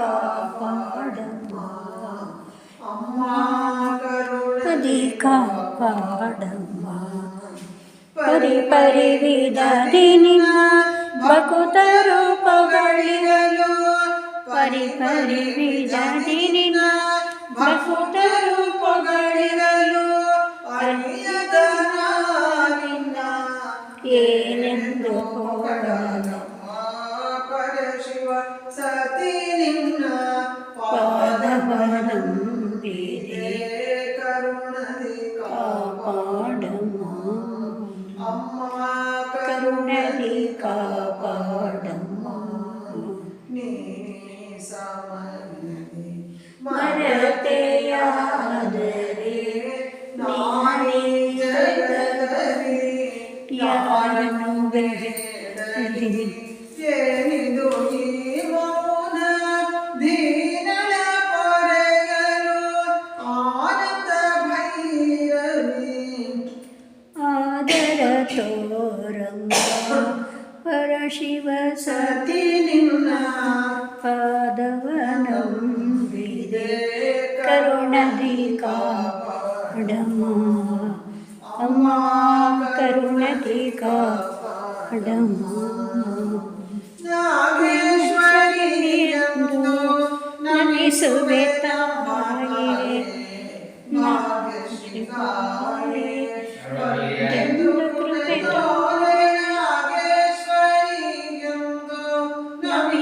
కాపాడమ్మా అమ్మా కరుణ అది కాపాడమ్మా పరి పరి విదది నిన్న బకుతరు పొగళిగలు పరి పరి విదది నిన్న బకుతరు పొగళిగలు ಅರಿಯದನ ನಿನ್ನ ಏನೆಂದು ಹೋಗಲು ಪರಶಿವ ಸತಿ ನಿನ್ನ ಕರುಣದಂಬಿದೆ ಕಾಪಾಡಮ್ಮ ಕರುಣದಿ ಕಾಪಾಡಮ್ಮ ಮರತೆಯಾದರೆ ನಾನೇ ಜಗದಲ್ಲಿ ಯಾರನ್ನು ಬೇಡ ಪರಶಿವ ಸತಿ ನಿನ್ನ ಪಾದವನಂಬಿದೆ ಕರುಣದಿ ಕಾಪಾಡಮ್ಮ ಅಮ್ಮ ಕರುಣದಿ ಕಾಪಾಡಮ್ಮ ನಾಗೇಶ್ವರಿ ಎಂದು ನಮಿಸುವೆ ತಾಯಿಯೇ ನಾಗೇಶ್ವರಿ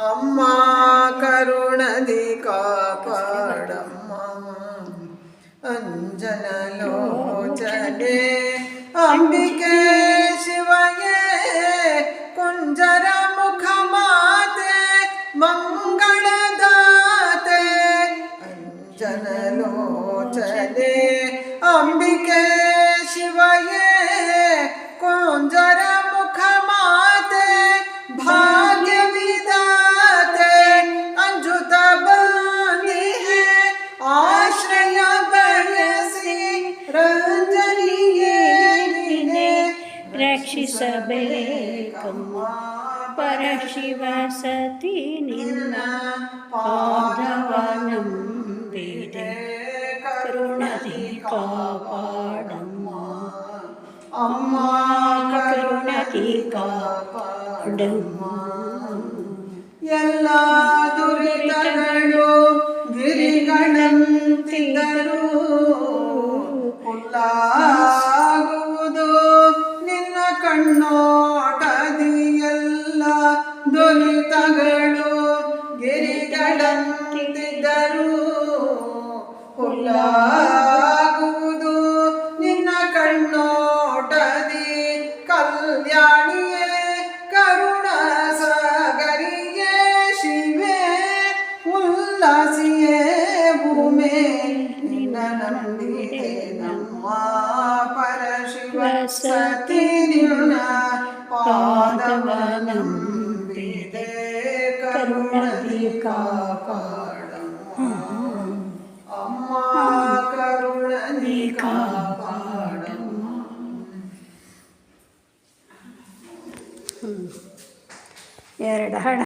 అమ్మా కరుణది కాపాడమ్మా. అంజనలో చే అంబికే रक्षिसबेकं परशिव सति निन्ना पादवनं वेदे करुणधिकापाडम्मा अम्मा करुणधिकापाडम्मा ಹುಲ್ಲಾಗುವುದು ನಿನ್ನ ಕಣ್ಣೋಟದಿ ಕಲ್ಯಾಣಿಯೇ ಕರುಣ ಸಾಗರಿಯೇ ಶಿವೆ, ಉಲ್ಲಾಸಿಯೇ ಭೂಮೆ, ನಿನ್ನ ನಂಬಿದೆ ನಮ್ಮ ಪರಶಿವ ಸತಿ ನಿನ್ನ ಪಾದವ ನಂಬಿದೆ. ಕರುಣದಿ ಕಾಪಾಡಮ್ಮ. ಕಾಪಾಡಮ್ಮ ಎರಡು ಹಣ.